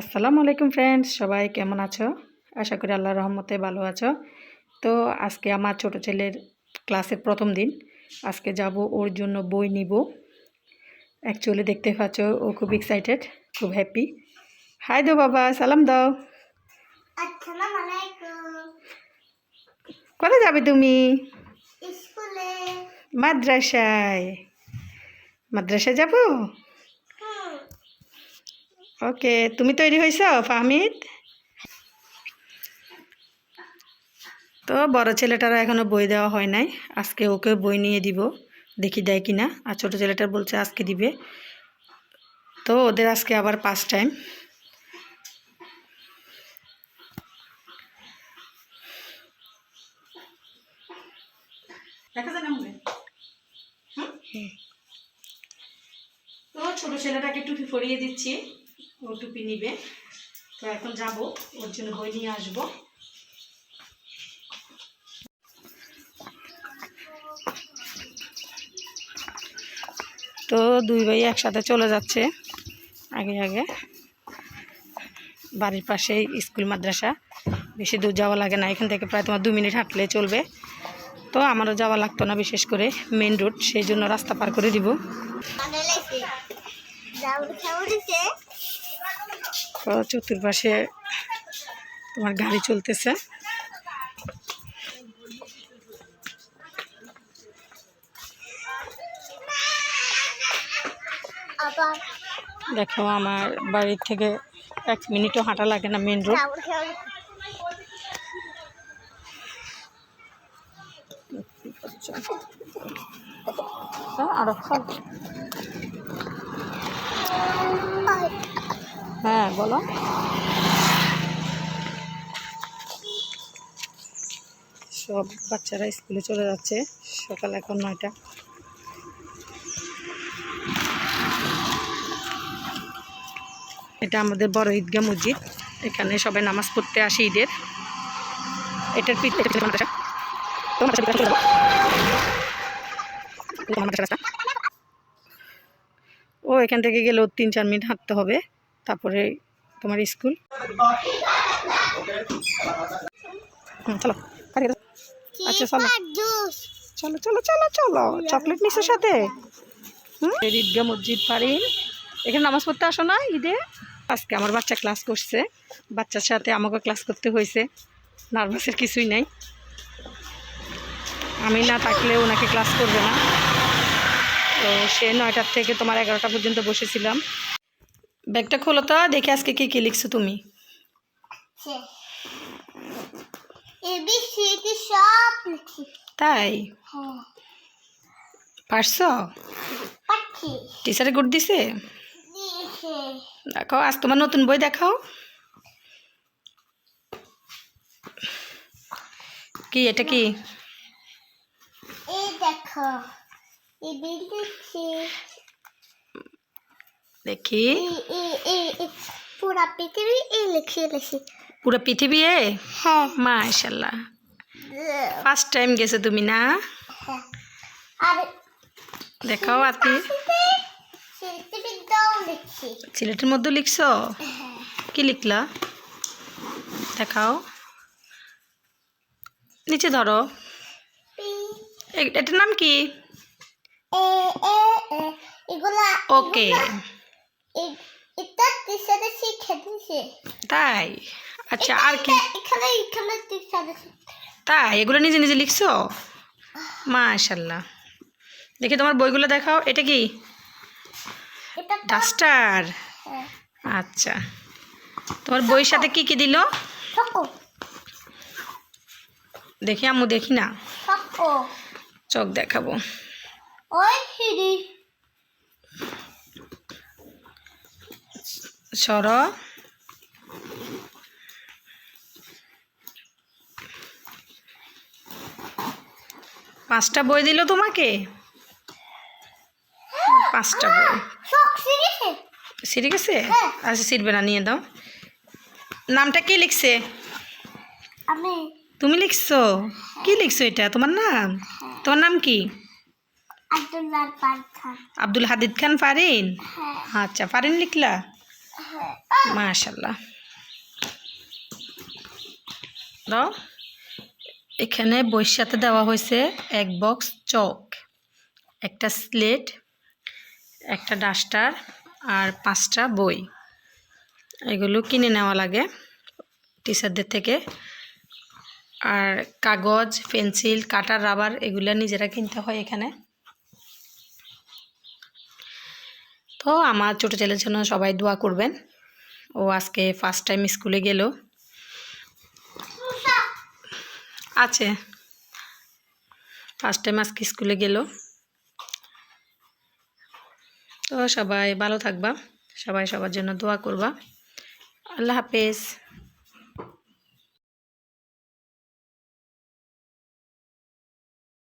আসসালামু আলাইকুম ফ্রেন্ডস সবাই কেমন আছো? আশা করি আল্লাহ রহমতে ভালো আছো। তো আজকে আমার ছোট ছেলের ক্লাসের প্রথম দিন। আজকে যাব ওর জন্য বই নিব। অ্যাকচুয়ালি দেখতে পাচ্ছ ও খুব এক্সাইটেড খুব হ্যাপি হাই দো বাবা সালাম দাও। কোথায় যাবে তুমি? মাদ্রাসায়। মাদ্রাসায় যাব? ওকে তুমি তৈরি হয়েছ ফাহমিদ? তো বড় ছেলেটারও এখনও বই দেওয়া হয় নাই। আজকে ওকে বই নিয়ে দিব দেখি দেয় কি না আর ছোটো ছেলেটার বলছে আজকে দিবে। তো ওদের আজকে আবার পাঁচ টাইম। দেখা যায় না তো ছোটো ছেলেটাকে টুপি পরিয়ে দিচ্ছি। ও টুপি নিবে। তো এখন যাব, ওর জন্য বই নিয়ে আসব। তো দুই ভাই একসাথে চলে যাচ্ছে, আগে আগে। বাড়ির পাশেই স্কুল, মাদ্রাসা। বেশি দূর যাওয়া লাগে না, এখান থেকে প্রায় তোমার দু মিনিট হাঁটলে চলবে। তো আমারও যাওয়া লাগতো না বিশেষ করে মেন রোড, সেই জন্য রাস্তা পার করে দিব। তো চতুর্পাশে তোমার গাড়ি চলতেছে দেখো, আমার বাড়ির থেকে এক মিনিটও হাঁটা লাগে না মেন রোড আরও খাও। হ্যাঁ বলো। সব বাচ্চারা স্কুলে চলে যাচ্ছে। সকাল এখন নয়টা। এটা আমাদের বড় ঈদগাহ মসজিদ। এখানে সবাই নামাজ পড়তে আসে ঈদের। এটার। ও, এখান থেকে গেলেও তিন চার মিনিট হাঁটতে হবে। তারপরে তোমার স্কুল। হুম চলো আচ্ছা, চলো। চলো চলো চলো চলো চকলেট নিছো সাথে। হুম? এই মসজিদ পারি এখানে নামাজ পড়তে আসো না ঈদে? আজকে আমার বাচ্চা ক্লাস করছে। বাচ্চার সাথে আমাকে ক্লাস করতে হয়েছে। নার্ভাসের কিছুই নাই। আমি না থাকলে ওনাকে ক্লাস করবে না। তো সে নয়টার থেকে তোমার এগারোটা পর্যন্ত বসেছিলাম। ব্যাগটা খোলো তো দেখে আজকে কি কি লিখছো তুমি? তাই? হ্যাঁ। পারছ? টিচারে গুড দিছে? দেখো আজ তোমার নতুন বই দেখাও। কি এটা কি? দেখো। দেখি। পুরা পৃথিবী এই লিখি লিখি। পুরো পৃথিবী এ? হ্যাঁ। মাশাল্লাহ ফার্স্ট টাইম গেছো তুমি না? হ্যাঁ। আর দেখাও আতি সিলেটের মধ্যে লিখছো? কি লিখলা? দেখাও। নিচে ধরো। এটার নাম কি? এ এ এ ওকে। তাই? আচ্ছা আর কি? তাই? এগুলো নিজে নিজে লিখছো? মাশাল্লাহ দেখি তোমার বইগুলো দেখাও। এটা কি? ডাস্টার? হ্যাঁ, আচ্ছা। তোমার বইয়ের সাথে কি কি দিল? দেখি আম্মু দেখি না। চোখ দেখাবো। সর। পাঁচটা বই দিল তোমাকে? পাঁচটা বই। সিরে গেছে হ্যাঁ। আচ্ছা সিরবে না নিয়ে দাও। নামটা কে লিখছে? তুমি লিখছো? কি লিখছো এটা? তোমার নাম? তোমার নাম কি? আব্দুল হাদিদ খান ফারিন? হ্যাঁ। আচ্ছা ফারিন লিখলা? মাশাল্লাহ দাও। এখানে সাথে দেওয়া হয়েছে এক বক্স চক, একটা স্লেট, একটা ডাস্টার আর পাঁচটা বই। এগুলো কিনে নেওয়া লাগে টিচারদের থেকে। আর কাগজ, পেন্সিল, কাটার রাবার এগুলো নিজেরা কিনতে হয় এখানে। তো আমার ছোটো ছেলের জন্য সবাই দোয়া করবেন। ও আজকে ফার্স্ট টাইম স্কুলে গেল। আছে। ফার্স্ট টাইম আজকে স্কুলে গেল। তো সবাই ভালো থাকবা। সবাই সবার জন্য দোয়া করবা। আল্লাহ হাফেজ।